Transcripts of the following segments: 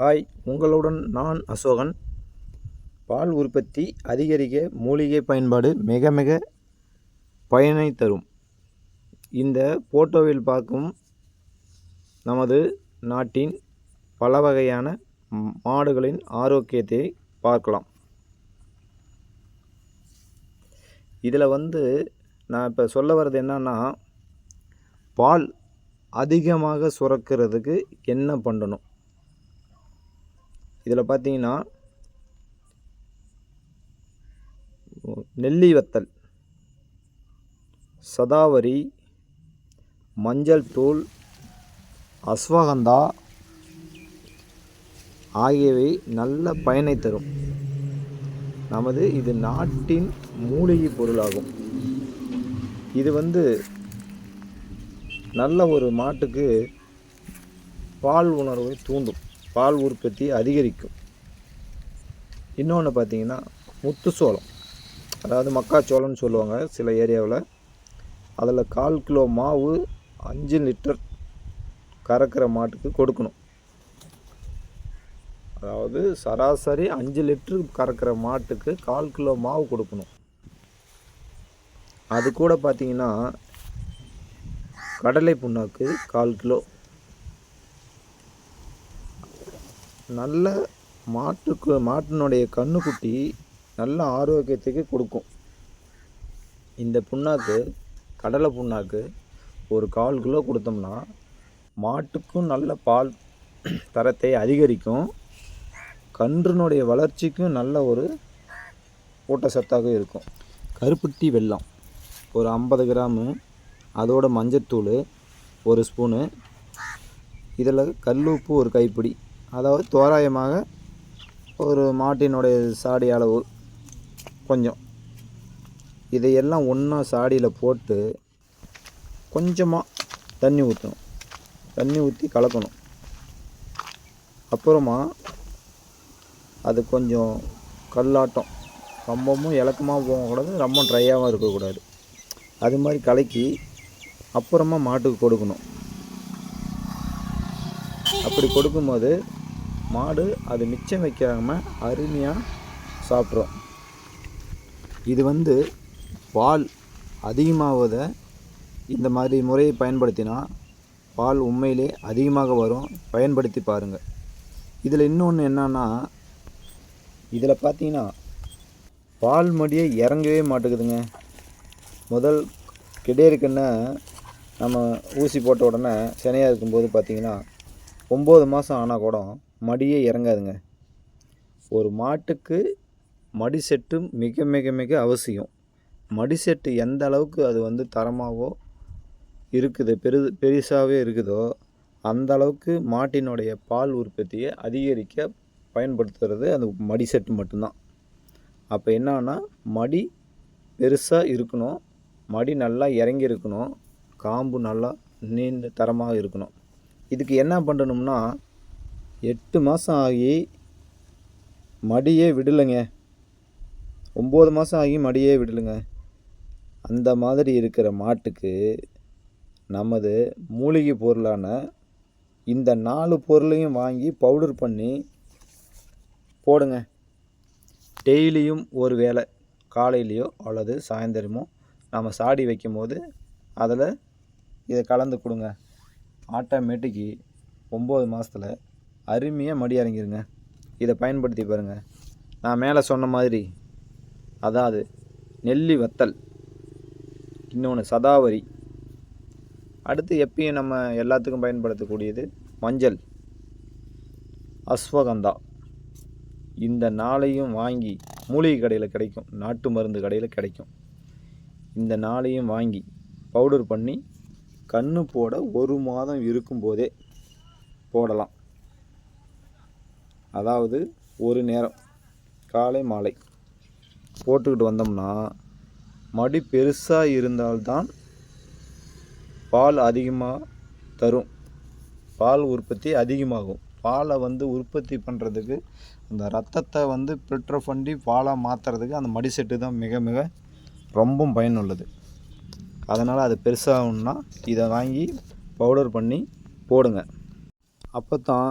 Hi உங்களுடன் நான் அசோகன். பால் உற்பத்தி அதிகரிக்க மூலிகை பயன்பாடு மிக மிக பயனை தரும். இந்த போட்டோவில் பார்க்கும் நமது நாட்டின் பல வகையான மாடுகளின் ஆரோக்கியத்தை பார்க்கலாம். இதில் வந்து நான் இப்போ சொல்ல வர்றது என்னன்னா பால் அதிகமாக சுரக்கிறதுக்கு என்ன பண்ணணும்? இதில் பார்த்தீங்கன்னா நெல்லி வத்தல் சதாவரி மஞ்சள் தூள் அஸ்வகந்தா ஆகியவை நல்ல பயனை தரும். நமது இது நாட்டின் மூலிகை பொருளாகும். இது வந்து நல்ல ஒரு மாட்டுக்கு பால் உணர்வை தூண்டும். பால் உற்பத்தி அதிகரிக்கும். இன்னொன்று பார்த்தீங்கன்னா முத்து சோளம். அதாவது மக்காச்சோளம்னு சொல்லுவாங்க சில ஏரியாவில். அதில் கால் கிலோ மாவு அஞ்சு லிட்டர் கறக்கிற மாட்டுக்கு கொடுக்கணும். அதாவது சராசரி அஞ்சு லிட்டரு கறக்கிற மாட்டுக்கு கால் கிலோ மாவு கொடுக்கணும். அது கூட பார்த்தீங்கன்னா கடலை புண்ணாக்கு கால் கிலோ. நல்ல மாட்டுக்கு மாட்டினுடைய கண்ணுக்குட்டி நல்ல ஆரோக்கியத்துக்கு கொடுக்கும். இந்த புண்ணாக்கு கடலை புண்ணாக்கு ஒரு கால் கிலோ கொடுத்தோம்னா மாட்டுக்கும் நல்ல பால் தரத்தை அதிகரிக்கும். கன்றுனுடைய வளர்ச்சிக்கும் நல்ல ஒரு ஊட்டச்சத்தாக இருக்கும். கருப்பட்டி வெல்லம் ஒரு ஐம்பது கிராமு. அதோட மஞ்சத்தூள் ஒரு ஸ்பூனு. இதில் கல்லுப்பு ஒரு கைப்பிடி. அதாவது தோராயமாக ஒரு மாட்டினுடைய சாடி அளவு கொஞ்சம். இதையெல்லாம் ஒன்றா சாடியில் போட்டு கொஞ்சமாக தண்ணி ஊற்றணும் தண்ணி ஊற்றி கலக்கணும். அப்புறமா அது கொஞ்சம் கல்லாட்டம். ரொம்பவும் இலக்கமாக போகக்கூடாது ரொம்ப ட்ரையாகவும் இருக்கக்கூடாது. அது மாதிரி கலக்கி அப்புறமா மாட்டுக்கு கொடுக்கணும். அப்படி கொடுக்கும்போது மாடு அது மிச்சம் வைக்காமல் அருமையாக சாப்பிட்ரும் இது வந்து பால் அதிகமாவதை இந்த மாதிரி முறையை பயன்படுத்தினா பால் உண்மையிலே அதிகமாக வரும். பயன்படுத்தி பாருங்கள் இதில் இன்னொன்று என்னன்னா இதில் பார்த்தீங்கன்னா பால் மடியே இறங்கவே மாட்டேங்குதுங்க. முதல் கிடையிருக்குன்னா நம்ம ஊசி போட்ட உடனே சினையாக இருக்கும்போது பார்த்திங்கன்னா ஒம்பது மாதம் ஆனால் கூட மடியே இறங்காதுங்க. ஒரு மாட்டுக்கு மடி செட்டு மிக மிக மிக அவசியம். மடி செட்டு எந்த அளவுக்கு அது வந்து தரமாகவோ இருக்குது பெரு பெருசாகவே இருக்குதோ அந்த அளவுக்கு மாட்டினுடைய பால் உற்பத்தியை அதிகரிக்க பயன்படுத்துகிறது அந்த மடி செட்டு மட்டும்தான். அப்போ என்னன்னா மடி பெருசாக இருக்கணும் மடி நல்லா இறங்கி இருக்கணும் காம்பு நல்லா நீண்ட தரமாக இருக்கணும். இதுக்கு என்ன பண்ணணும்னா எட்டு மாதம் ஆகி மடியே விடலைங்க. ஒம்பது மாதம் ஆகி மடியே விடலைங்க. அந்த மாதிரி இருக்கிற மாட்டுக்கு நமது மூலிகை பொருளான இந்த நாலு பொருளையும் வாங்கி பவுடர் பண்ணி போடுங்க. டெய்லியும் ஒரு வேளை காலையிலையோ அல்லது சாயந்தரமோ நம்ம சாடி வைக்கும் போது அதில் இதை கலந்து கொடுங்க. ஆட்டோமேட்டிக்கு ஒம்பது மாதத்துல அருமையாக மடி இறங்கிருங்க இதை பயன்படுத்தி பாருங்கள் நான் மேலே சொன்ன மாதிரி அதாவது நெல்லி வத்தல் இன்னொன்று சதாவரி. அடுத்து எப்பயும் நம்ம எல்லாத்துக்கும் பயன்படுத்தக்கூடியது மஞ்சள் அஸ்வகந்தா. இந்த நாளையும் வாங்கி மூலிகை கடையில் கிடைக்கும் நாட்டு மருந்து கடையில் கிடைக்கும். இந்த நாளையும் வாங்கி பவுடர் பண்ணி கண்ணு போட ஒரு மாதம் இருக்கும்போதே போடலாம். அதாவது ஒரு நேரம் காலை மாலை போட்டுக்கிட்டு வந்தோம்னா மடி பெருசாக இருந்தால்தான் பால் அதிகமாக தரும். பால் உற்பத்தி அதிகமாகும். பாலை வந்து உற்பத்தி பண்ணுறதுக்கு அந்த ரத்தத்தை வந்து ஃபில்டர் பண்ணி பாலாக மாற்றுறதுக்கு அந்த மடி செட்டு தான் மிக மிக ரொம்ப பயனுள்ளது. அதனால் அது பெருசாகணும்னா இதை வாங்கி பவுடர் பண்ணி போடுங்க. அப்போ தான்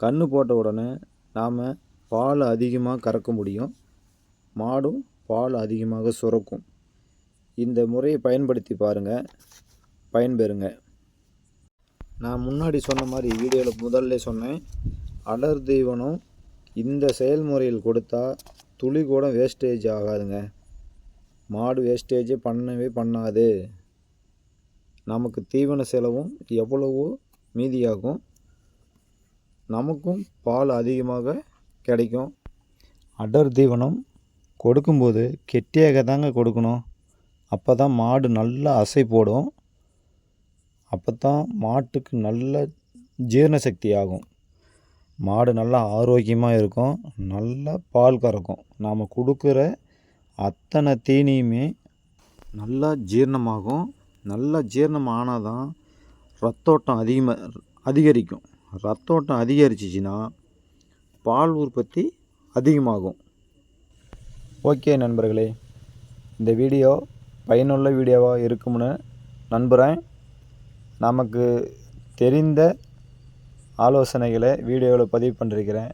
கன்று போட்ட உடனே நாம் பால் அதிகமாக கறக்க முடியும். மாடும் பால் அதிகமாக சுரக்கும். இந்த முறையை பயன்படுத்தி பாருங்கள் பயன்பெறுங்க. நான் முன்னாடி சொன்ன மாதிரி வீடியோவில் முதல்ல சொன்னேன். அடர் தீவனம் இந்த செயல்முறையில் கொடுத்தா துளி கூட வேஸ்டேஜ் ஆகாதுங்க. மாடு வேஸ்டேஜே பண்ணவே பண்ணாது. நமக்கு தீவன செலவும் எவ்வளவோ மீதியாகும். நமக்கும் பால் அதிகமாக கிடைக்கும். அடர் தீவனம் கொடுக்கும்போது கெட்டியாக தாங்க கொடுக்கணும். அப்போ தான் மாடு நல்லா அசை போடும். அப்போ தான் மாட்டுக்கு நல்ல ஜீரண சக்தி ஆகும். மாடு நல்லா ஆரோக்கியமாக இருக்கும். நல்லா பால் கறக்கும். நாம் கொடுக்குற அத்தனை தீனியுமே நல்லா ஜீரணமாகும். நல்லா ஜீரணம் ஆனால் தான் ரத்தோட்டம் அதிகமாக அதிகரிக்கும். ரத்தோட்டம் அதிகரிச்சிச்சின்னா பால் உற்பத்தி அதிகமாகும். ஓகே நண்பர்களே இந்த வீடியோ பயனுள்ள வீடியோவாக இருக்கும்னு நம்புகிறேன் நமக்கு தெரிந்த ஆலோசனைகளை வீடியோவில் பதிவு பண்ணிருக்கிறேன்.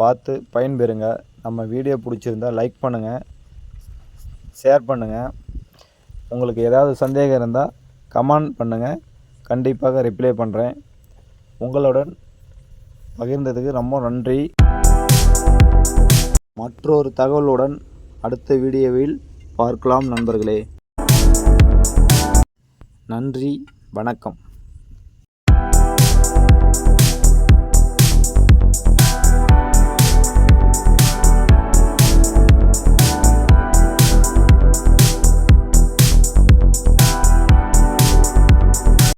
பார்த்து பயன்பெறுங்க. நம்ம வீடியோ பிடிச்சிருந்தா லைக் பண்ணுங்கள் ஷேர் பண்ணுங்கள் உங்களுக்கு ஏதாவது சந்தேகம் இருந்தால் கமெண்ட் பண்ணுங்கள் கண்டிப்பாக ரிப்ளை பண்ணுறேன் உங்களுடன் பகிர்ந்ததுக்கு ரொம்ப நன்றி. மற்றொரு தகவலுடன் அடுத்த வீடியோவில் பார்க்கலாம் நண்பர்களே. நன்றி வணக்கம்.